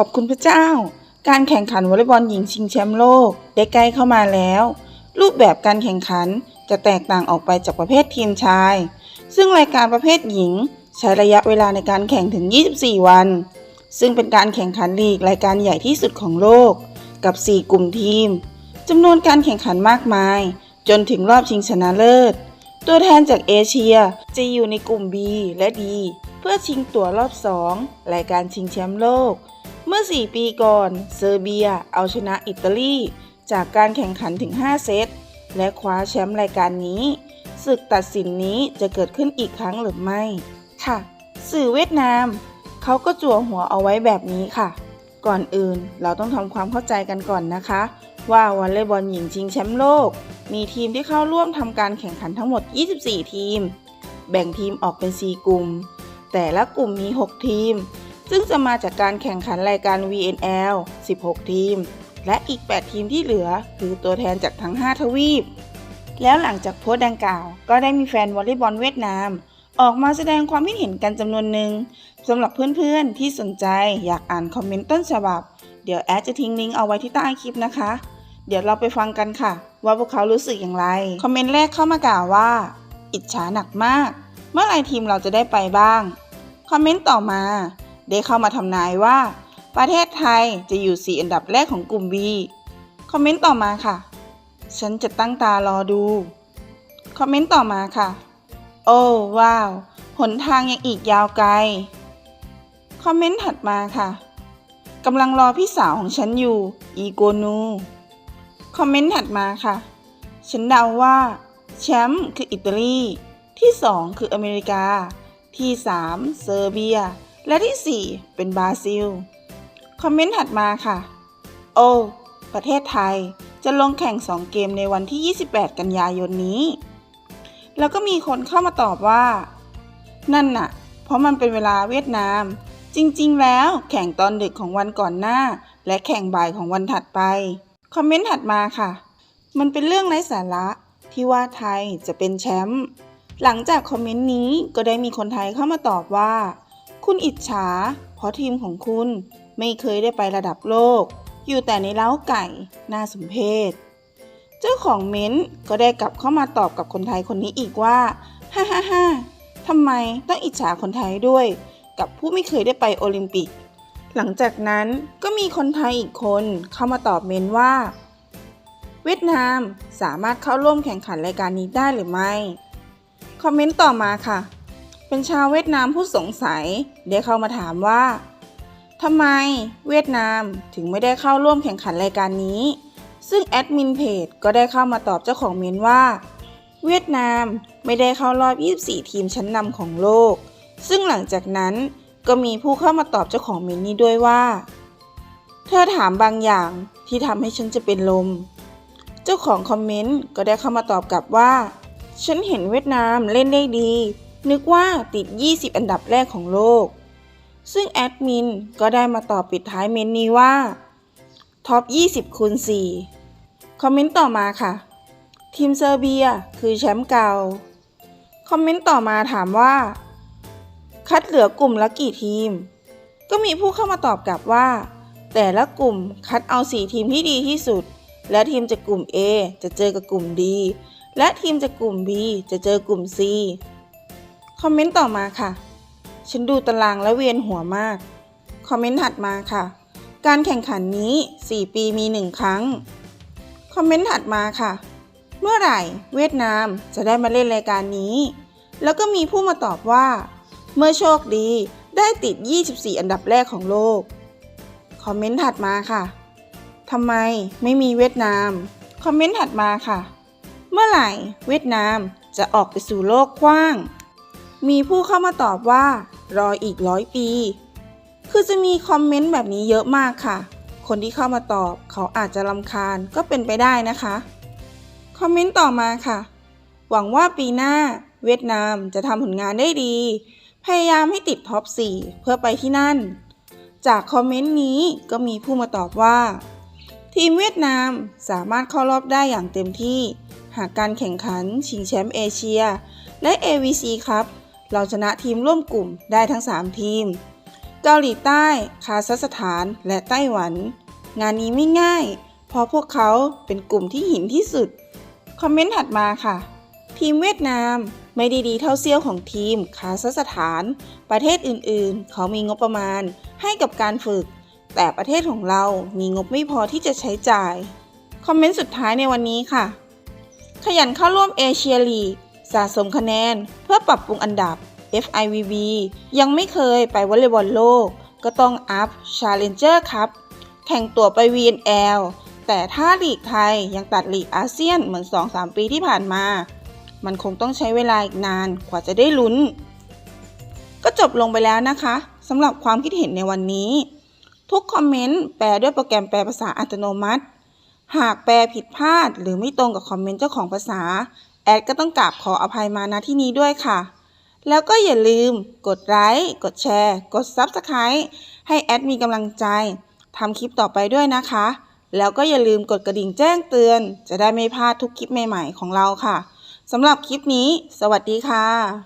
อบคุณพระเจ้า การแข่งขันวอลเลย์บอลหญิงชิงแชมป์โลกได้ใกล้เข้ามาแล้ว รูปแบบการแข่งขันจะแตกต่างออกไปจากประเภททีมชาย ซึ่งรายการประเภทหญิง ใช้ระยะเวลาในการแข่งถึง 24 วัน ซึ่งเป็นการแข่งขันลีกรายการใหญ่ที่สุดของโลก กับ 4 กลุ่มทีมจำนวนการแข่งขันมากมาย จนถึงรอบชิงชนะเลิศ ตัวแทนจากเอเชียจะอยู่ในกลุ่ม B และ D เพื่อชิงตั๋วรอบ 2 รายการชิงแชมป์โลก เมื่อ 4 ปีก่อน เซอร์เบีย เอาชนะอิตาลี จากการแข่งขันถึง 5 เซต และคว้าแชมป์รายการนี้ ศึกตัดสินนี้จะเกิดขึ้นอีกครั้งหรือไม่ ค่ะ สื่อเวียดนาม เขาก็จั่วหัวเอาไว้แบบนี้ค่ะ ก่อนอื่นเราต้องทำความเข้าใจกันก่อนนะคะ ว่าวอลเลย์บอลหญิงชิงแชมป์โลก มีทีมที่เข้าร่วมทำการแข่งขันทั้งหมด 24 ทีม แบ่งทีมออกเป็น 4 กลุ่ม แต่ละกลุ่มมี 6 ทีม ซึ่งจะมาจากการแข่งขันรายการ VNL 16 ทีม และอีก 8 ทีมที่เหลือ คือตัวแทนจากทั้ง 5 ทวีป แล้วหลังจากโพสต์ดังกล่าว ก็ได้มีแฟนวอลเลย์บอลเวียดนาม ออกมาแสดงความคิดเห็นกันจำนวนหนึ่งสำหรับเพื่อนๆ ที่สนใจอยากอ่านคอมเมนต์ต้นฉบับ เดี๋ยวแอดจะทิ้งลิงก์เอาไว้ที่ใต้คลิปนะคะ เดี๋ยวเราไปฟังกันค่ะ ว่าพวกเขารู้สึกอย่างไร คอมเมนต์แรกเข้ามากล่าวว่า อิจฉาหนักมาก เมื่อไรทีมเราจะได้ไปบ้าง คอมเมนต์ต่อมา ได้เข้ามาทำนายว่า ประเทศไทยจะอยู่ 4 อันดับแรกของกลุ่ม B คอมเมนต์ต่อมาค่ะ ฉันจะตั้งตารอดู คอมเมนต์ต่อมาค่ะ โอ้ว้าว หนทางยังอีกยาวไกล คอมเมนต์ถัดมาค่ะกำลังรอพี่สาวของฉันอยู่ อีโกนู คอมเมนต์ถัดมาค่ะ ฉันเดาว่า แชมป์คืออิตาลี ที่ 2 คืออเมริกา ที่ 3 เซอร์เบีย และที่ 4 เป็นบราซิล คอมเมนต์ถัดมาค่ะ โอ้ประเทศไทยจะลงแข่ง 2 เกมในวันที่ 28 กันยายนนี้ แล้วก็มีคนเข้ามาตอบว่า นั่นน่ะ เพราะมันเป็นเวลาเวียดนาม จริงๆ แล้วแข่งตอนดึกของวันก่อนหน้า และแข่งบ่ายของวันถัดไป คอมเมนต์ถัดมาค่ะ มันเป็นเรื่องไร้สาระที่ว่าไทยจะเป็นแชมป์ หลังจากคอมเมนต์นี้ก็ได้มีคนไทยเข้ามาตอบว่า คุณอิจฉา เพราะทีมของคุณไม่เคยได้ไประดับโลก อยู่แต่ในเล้าไก่ น่าสมเพชเจ้าของเม้นก็ได้กลับเข้ามาตอบกับคนไทยคนนี้อีกว่าฮ่าฮ่าฮ่าทำไมต้องอิจฉาคนไทยด้วย กับผู้ไม่เคยได้ไปโอลิมปิก หลังจากนั้นก็มีคนไทยอีกคนเข้ามาตอบเมนว่า เวียดนามสามารถเข้าร่วมแข่งขันรายการนี้ได้หรือไม่ คอมเมนต์ต่อมาค่ะ เป็นชาวเวียดนามผู้สงสัยได้เข้ามาถามว่าทำไมเวียดนามถึงไม่ได้เข้าร่วมแข่งขันรายการนี้ ซึ่งแอดมินเพจก็ได้เข้ามาตอบเจ้าของเมนว่า เวียดนามไม่ได้เข้ารอบ 24 ทีมชั้นนำของโลก ซึ่งหลังจากนั้นก็มีผู้เข้ามาตอบเจ้าของเมนนี้ด้วยว่า เธอถามบางอย่างที่ทำให้ฉันจะเป็นลม เจ้าของคอมเมนต์ก็ได้เข้ามาตอบกลับว่า ฉันเห็นเวียดนามเล่นได้ดี นึกว่าติด 20 อันดับแรกของโลก ซึ่งแอดมินก็ได้มาตอบปิดท้ายเมนนี้ว่า ท็อป 20คูณ4คอมเมนต์ต่อมาค่ะ ทีมเซอร์เบียคือแชมป์เก่า คอมเมนต์ต่อมาถามว่า คัดเหลือกลุ่มละกี่ทีม ก็มีผู้เข้ามาตอบกลับว่า แต่ละกลุ่มคัดเอา 4 ทีมที่ดีที่สุด และทีมจากกลุ่ม A จะเจอกับกลุ่ม D และทีมจากกลุ่ม B จะเจอกลุ่ม C คอมเมนต์ต่อมาค่ะ ฉันดูตารางและเวียนหัวมาก คอมเมนต์ถัดมาค่ะ การแข่งขันนี้ 4 ปีมี 1 ครั้ง คอมเมนต์ถัดมาค่ะ เมื่อไหร่ เวียดนามจะได้มาเล่นรายการนี้ แล้วก็มีผู้มาตอบว่า เมื่อโชคดีได้ติด 24 อันดับแรกของโลก คอมเมนต์ถัดมาค่ะทำไมไม่มีเวียดนาม คอมเมนต์ถัดมาค่ะ เมื่อไหร่เวียดนามจะออกไปสู่โลกกว้าง มีผู้เข้ามาตอบว่า รออีกร้อยปี คือจะมีคอมเมนต์แบบนี้เยอะมากค่ะ คนที่เข้ามาตอบเขาอาจจะรำคาญก็เป็นไปได้นะคะ คอมเมนต์ต่อมาค่ะ หวังว่าปีหน้า เวียดนามจะทำผลงานได้ดี พยายามให้ติดท็อป 4 เพื่อไปที่นั่น จากคอมเมนต์นี้ก็มีผู้มาตอบว่า ทีมเวียดนามสามารถเข้ารอบได้อย่างเต็มที่ หากการแข่งขันชิงแชมป์เอเชียและ AVC ครับ เราชนะทีมร่วมกลุ่มได้ทั้ง 3 ทีม เกาหลีใต้ คาซัคสถานและไต้หวัน งานนี้ไม่ง่าย เพราะพวกเขาเป็นกลุ่มที่หินที่สุด คอมเมนต์ถัดมาค่ะ ทีมเวียดนามไม่ได้ดีเท่าเซี่ยวของทีม คาซัคสถาน ประเทศอื่นๆ เขามีงบประมาณให้กับการฝึก แต่ประเทศของเรามีงบไม่พอที่จะใช้จ่าย คอมเมนต์สุดท้ายในวันนี้ค่ะ ขยันเข้าร่วมเอเชียลีก สะสมคะแนนเพื่อปรับปรุงอันดับ FIVB ยังไม่เคยไปวอลเลย์บอลโลก ก็ต้องอัพ Challenger ครับ แข่งตัวไป VNL แต่ถ้าลีกไทยยังตัดลีกอาเซียนเหมือน 2-3 ปีที่ผ่านมา มันคงต้องใช้เวลาอีกนานกว่าจะได้ลุ้น ก็จบลงไปแล้วนะคะสำหรับความคิดเห็นในวันนี้ ทุกคอมเมนต์แปลด้วยโปรแกรมแปลภาษาอัตโนมัติ หากแปลผิดพลาดหรือไม่ตรงกับคอมเมนต์เจ้าของภาษา แอดก็ต้องกราบขออภัยมาณที่นี้ด้วยค่ะ แล้วก็อย่าลืมกดไลค์กดแชร์ กด Subscribe ให้แอดมีกำลังใจทำคลิปต่อไปด้วยนะคะ แล้วก็อย่าลืมกดกระดิ่งแจ้งเตือน จะได้ไม่พลาดทุกคลิปใหม่ๆของเราค่ะสำหรับคลิปนี้ สวัสดีค่ะ